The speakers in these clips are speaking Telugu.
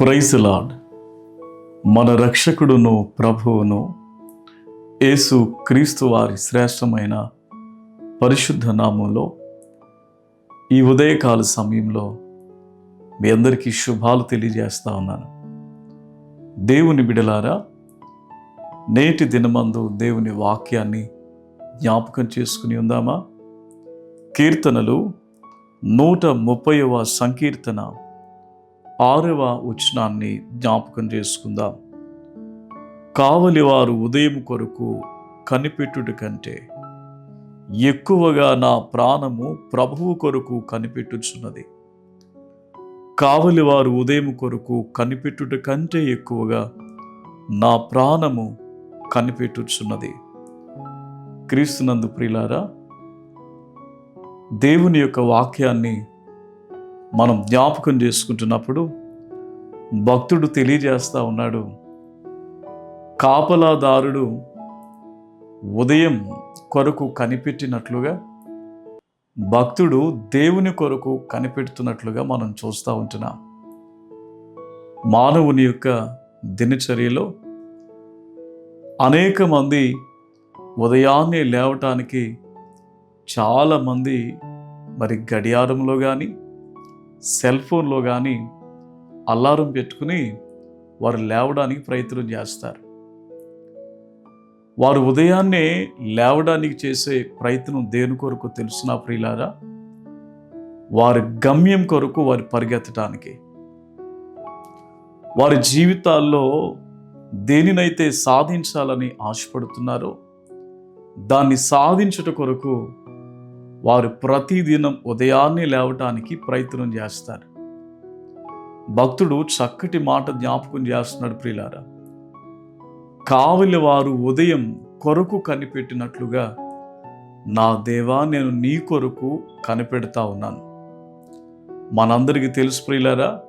ప్రైజ్లాడ్ మన రక్షకుడును ప్రభువును యేసు క్రీస్తు వారి శ్రేష్టమైన పరిశుద్ధ నామంలో ఈ ఉదయకాల సమయంలో మీ అందరికీ శుభాలు తెలియజేస్తా ఉన్నాను. దేవుని బిడలారా నేటి దినమందు దేవుని వాక్యాన్ని జ్ఞాపకం చేసుకుని ఉందామా? కీర్తనలు నూట ముప్పైవ సంకీర్తన ఆరవ వచనాన్ని జ్ఞాపకం చేసుకుందాం. కావలివారు ఉదయం కొరకు కనిపెట్టుట కంటే ఎక్కువగా నా ప్రాణము ప్రభువు కొరకు కనిపెట్టుచున్నది. కావలివారు ఉదయం కొరకు కనిపెట్టుట కంటే ఎక్కువగా నా ప్రాణము కనిపెట్టుచున్నది. క్రీస్తునందు ప్రిలారా దేవుని యొక్క వాక్యాన్ని మనం జ్ఞాపకం చేసుకుంటున్నప్పుడు భక్తుడు తెలియజేస్తూ ఉన్నాడు కాపలాదారుడు ఉదయం కొరకు కనిపెట్టినట్లుగా భక్తుడు దేవుని కొరకు కనిపెడుతున్నట్లుగా మనం చూస్తూ ఉంటున్నాం. మానవుని యొక్క దినచర్యలో అనేక మంది ఉదయాన్నే లేవటానికి చాలామంది మరి గడియారంలో కానీ సెల్ ఫోన్లో కానీ అలారం పెట్టుకుని వారు లేవడానికి ప్రయత్నం చేస్తారు. వారు ఉదయాన్నే లేవడానికి చేసే ప్రయత్నం దేని కొరకు తెలుసునా ప్రియులారా? వారి గమ్యం కొరకు వారు పరిగెత్తడానికి వారి జీవితాల్లో దేనినైతే సాధించాలని ఆశపడుతున్నారో దాన్ని సాధించుట కొరకు వారు ప్రతిదినం ఉదయాన్నే లేవటానికి ప్రయత్నం చేస్తారు. భక్తుడు చక్కటి మాట జ్ఞాపకం చేస్తున్నాడు ప్రియులారా. కావలి వారు ఉదయం కొరకు కనిపెట్టినట్లుగా నా దేవా నేను నీ కొరకు కనిపెడతా ఉన్నాను. మనందరికీ తెలుసు ప్రియులారా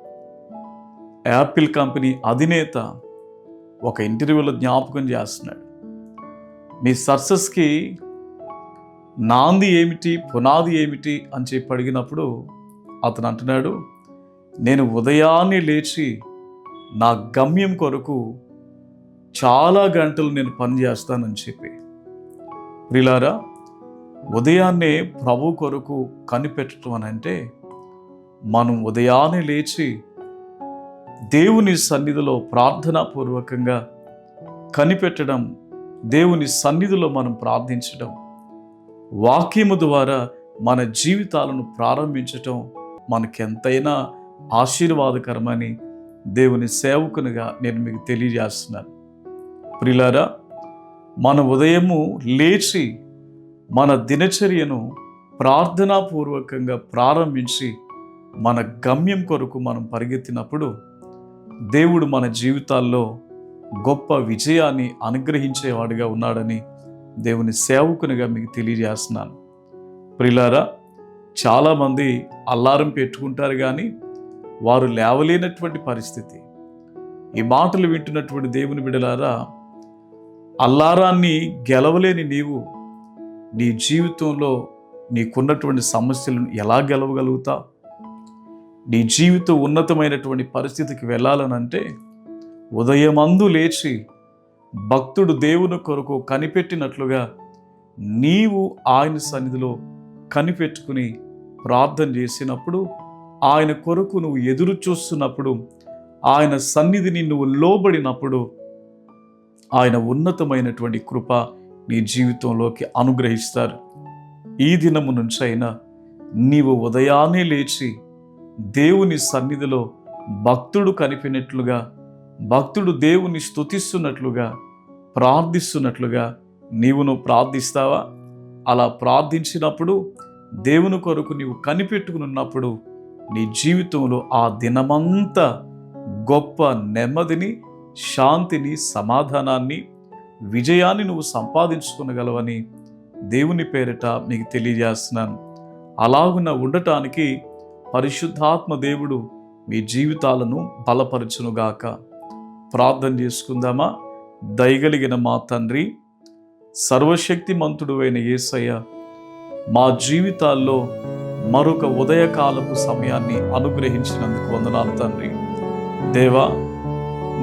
యాపిల్ కంపెనీ అధినేత ఒక ఇంటర్వ్యూలో జ్ఞాపకం చేస్తున్నాడు. మీ సక్సెస్కి నాంది ఏమిటి పునాది ఏమిటి అని చెప్పి అడిగినప్పుడు అతను అంటున్నాడు నేను ఉదయాన్నే లేచి నా గమ్యం కొరకు చాలా గంటలు నేను పని చేస్తానని చెప్పి. ప్రిలారా ఉదయాన్నే ప్రభు కొరకు కనిపెట్టడం అని అంటే మనం ఉదయాన్నే లేచి దేవుని సన్నిధిలో ప్రార్థనాపూర్వకంగా కనిపెట్టడం దేవుని సన్నిధిలో మనం ప్రార్థించడం వాక్యము ద్వారా మన జీవితాలను ప్రారంభించటం మనకెంతైనా ఆశీర్వాదకరమని దేవుని సేవకునిగా నేను మీకు తెలియజేస్తున్నాను. ప్రిలారా మన ఉదయము లేచి మన దినచర్యను ప్రార్థనాపూర్వకంగా ప్రారంభించి మన గమ్యం కొరకు మనం పరిగెత్తినప్పుడు దేవుడు మన జీవితాల్లో గొప్ప విజయాన్ని అనుగ్రహించేవాడిగా ఉన్నాడని దేవుని సేవకునిగా మీకు తెలియజేస్తున్నాను. ప్రిలారా చాలామంది అల్లారం పెట్టుకుంటారు కానీ వారు లేవలేనటువంటి పరిస్థితి. ఈ మాటలు వింటున్నటువంటి దేవుని బిడలారా అల్లారాన్ని గెలవలేని నీవు నీ జీవితంలో నీకున్నటువంటి సమస్యలను ఎలా గెలవగలుగుతా నీ జీవితం ఉన్నతమైనటువంటి పరిస్థితికి వెళ్ళాలనంటే ఉదయమందు లేచి భక్తుడు దేవుని కొరకు కనిపెట్టినట్లుగా నీవు ఆయన సన్నిధిలో కనిపెట్టుకుని ప్రార్థన చేసినప్పుడు ఆయన కొరకు నువ్వు ఎదురు చూస్తున్నప్పుడు ఆయన సన్నిధిని నువ్వు లోబడినప్పుడు ఆయన ఉన్నతమైనటువంటి కృప నీ జీవితంలోకి అనుగ్రహిస్తారు. ఈ దినము నుంచి అయినా నీవు ఉదయాన్నే లేచి దేవుని సన్నిధిలో భక్తుడు కనిపినట్లుగా భక్తుడు దేవుని స్తుతిస్తున్నట్లుగా ప్రార్థిస్తున్నట్లుగా నీవు నువ్వు ప్రార్థిస్తావా? అలా ప్రార్థించినప్పుడు దేవుని కొరకు నీవు కనిపెట్టుకుని ఉన్నప్పుడు నీ జీవితంలో ఆ దినమంతా గొప్ప నెమ్మదిని శాంతిని సమాధానాన్ని విజయాన్ని నువ్వు సంపాదించుకునగలవని దేవుని పేరిట మీకు తెలియజేస్తున్నాను. అలాగున ఉండటానికి పరిశుద్ధాత్మ దేవుడు మీ జీవితాలను బలపరచునుగాక. ప్రార్థన చేసుకుందామా? దయగలిగిన మా తండ్రి సర్వశక్తిమంతుడు అయిన యేసయ్య మా జీవితాల్లో మరొక ఉదయకాలపు సమయాన్ని అనుగ్రహించినందుకు వందనాలు తండ్రి. దేవా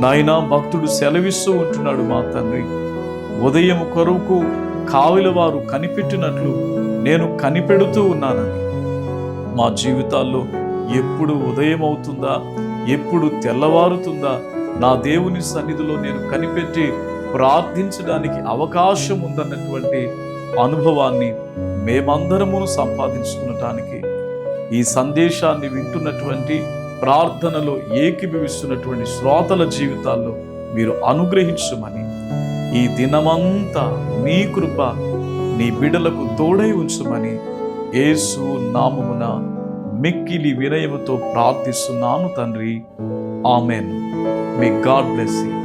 నాయనా భక్తుడు సెలవిస్తూ ఉంటున్నాడు మా తండ్రి. ఉదయం కొరకు కావిల వారు కనిపెట్టినట్లు నేను కనిపెడుతూ ఉన్నానని. మా జీవితాల్లో ఎప్పుడు ఉదయం అవుతుందా ఎప్పుడు తెల్లవారుతుందా? నా దేవుని సన్నిధిలో నేను కనిపెట్టి ప్రార్థించడానికి అవకాశం ఉందన్నటువంటి అనుభవాన్ని మేమందరము సంపాదించుకునటానికి ఈ సందేశాన్ని వింటున్నటువంటి ప్రార్థనలో ఏకీభవిస్తున్నటువంటి శ్రోతల జీవితాల్లో మీరు అనుగ్రహించమని ఈ దినమంతా నీ కృప నీ బిడలకు తోడై ఉంచమని యేసు నామమున మిక్కిలి వినయముతో ప్రార్థిస్తున్నాను తండ్రి. Amen. May God bless you.